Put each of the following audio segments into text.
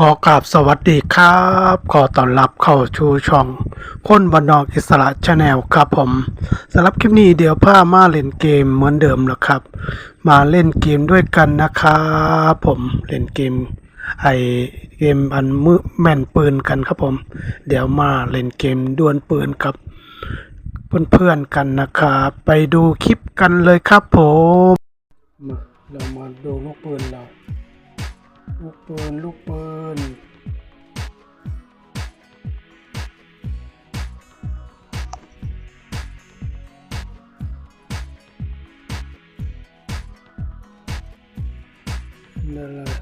ขอกราบสวัสดีครับ ขอต้อนรับเข้าชูช่อง คนบันนอกอิสระชาแนลครับผมสำหรับคลิปนี้เดี๋ยวพามาเล่นเกมเหมือนเดิมแล้วครับ มาเล่นเกมด้วยกันนะครับผมเล่นเกมไอเกมอันมือแม่นปืนกันครับผม เดี๋ยวมาเล่นเกมดวลปืนกับเพื่อนๆกันนะครับไปดูคลิปกันเลยครับผมมาเรามาดูลูกปืนเรา ลูกปืนลูกปืนนั่นแหละ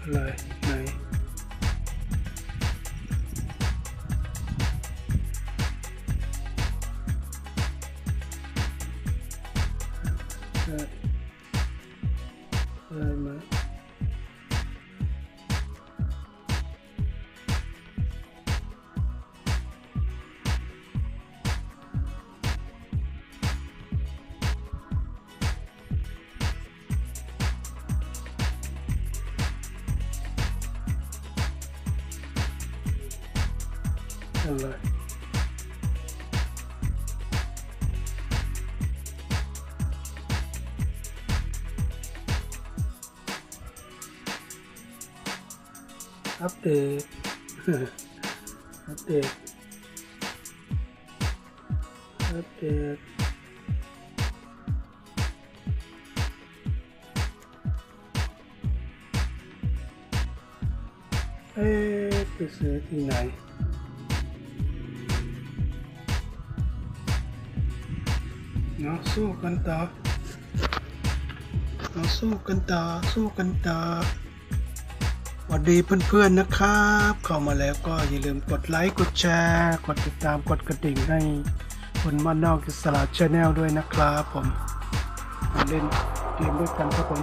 อะไอะไรอัปเดต เนาะสู้กันต่อเราสู้กันต่อสู้กันต่อสวัสดีเพื่อนๆนะครับ เข้ามาแล้วก็อย่าลืมกดไลค์กดแชร์ กดติดตามกดกระดิ่งให้คนมานนอกอิสลาชาแนลด้วยนะครับผมมาเล่นเกมด้วยกันครับผม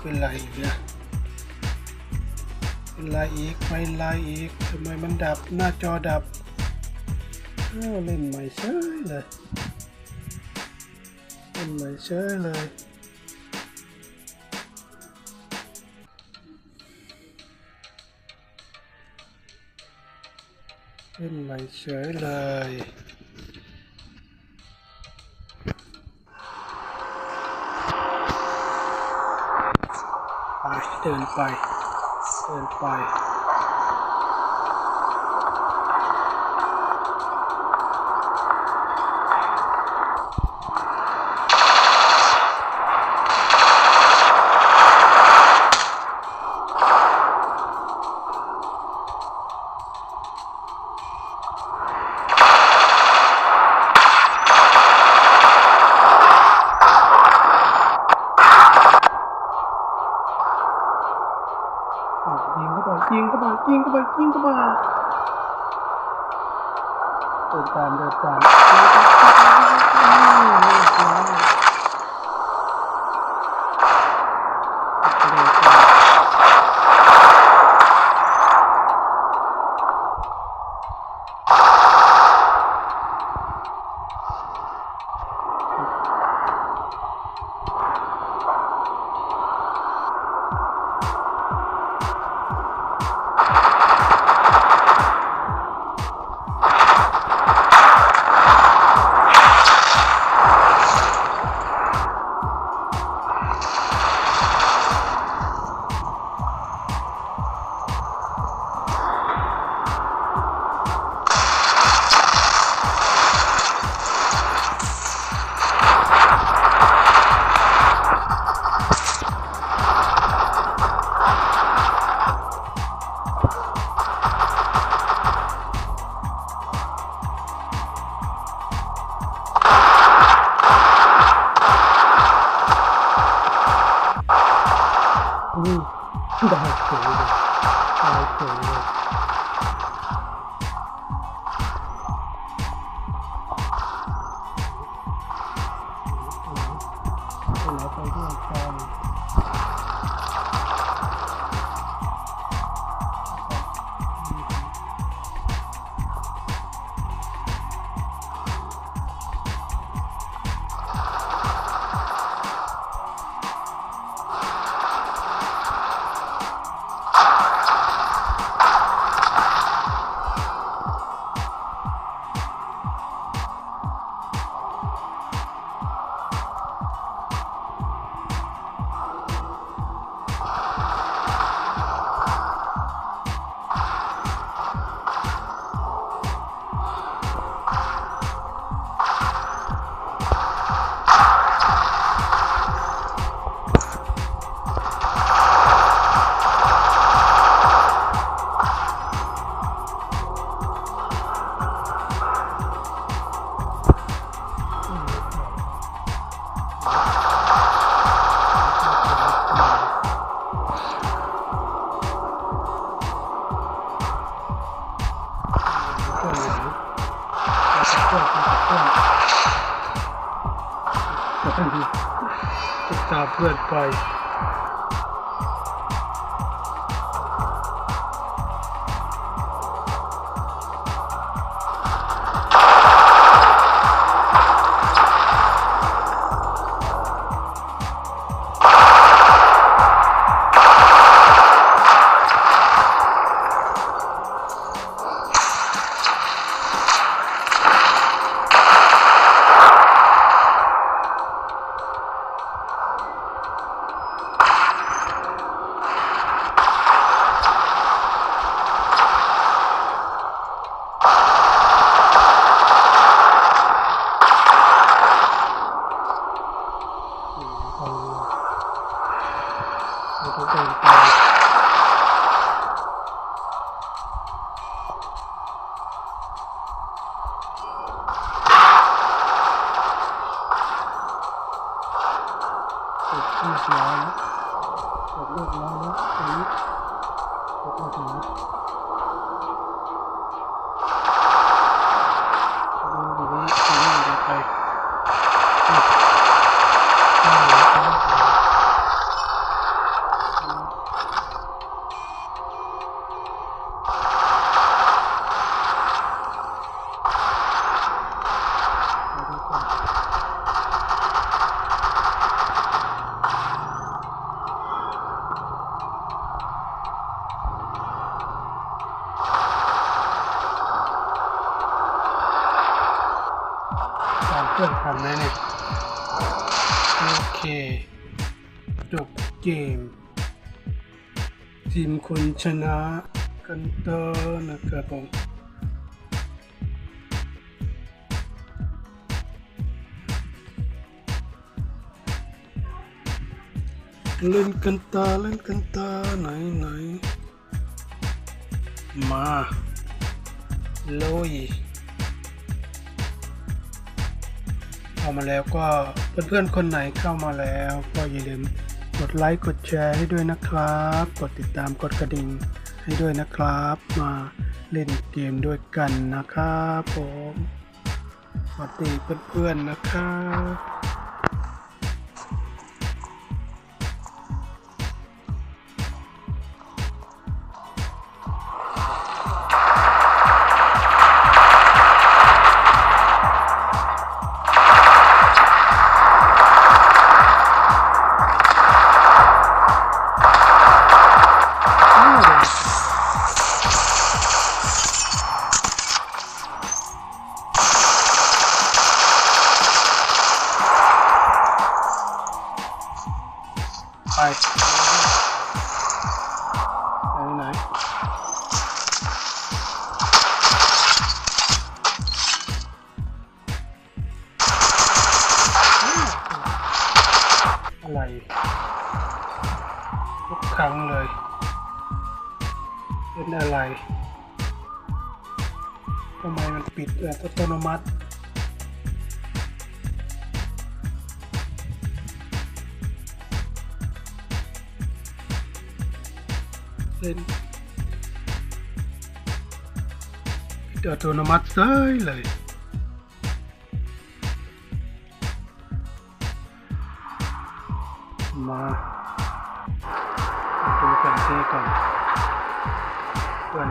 เป็นไรอีกเนี่ยเป็นไรอีกไม่ไรอีกทำไมมันดับหน้าจอดับเล่นใหม่เฉยเลยเล่นใหม่เฉยเลยเล่นใหม่เฉยเลย ไปเดินไป เดินไป อะ ยิงเข้าไปยิงเข้าไปยิงเข้าไปยิงเข้าไปเดินตามเดินตาม ด้ ติดต กดเรียบร้อย จบเกม ทีมคนชนะกันเต่อนะครับผมเล่นกันตาเล่นกันตาไหนไหนมาลุย เข้ามาแล้วก็เพื่อนๆคนไหนเข้ามาแล้ว ก็อย่าลืมกดไลค์กดแชร์ให้ด้วยนะครับ กดติดตามกดกระดิ่งให้ด้วยนะครับ มาเล่นเกมด้วยกันนะครับผมสวัสดีเพื่อนๆนะครับ อะไรทุกครั้งเลย เป็นอะไรทำไมมันปิดแบบอัตโนมัติเล่นปิดอัตโนมัติเซยเลย มาดูแผนที่ก่อนเพื่อน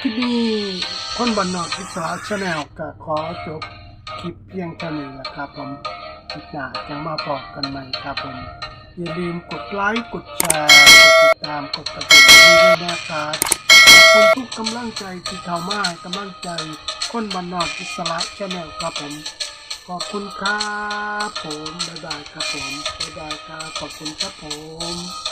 คลิปนี้คนบันนอกอิสระชาแนลก็ขอจบคลิปเพียงเท่านี้นะครับผมคลิปหน้าจะมาบอกกันใหม่ครับผม อย่าลืมกดไลค์กดแชร์กดติดตามกดกระดิ่งด้วยนะครับขอบคุณทุกกำลังใจที่เข้ามากำลังใจคนบันนอกอิสระชาแนลครับผมขอบคุณครับผมบ๊ายบายครับผมบ๊ายบายครับขอบคุณครับผม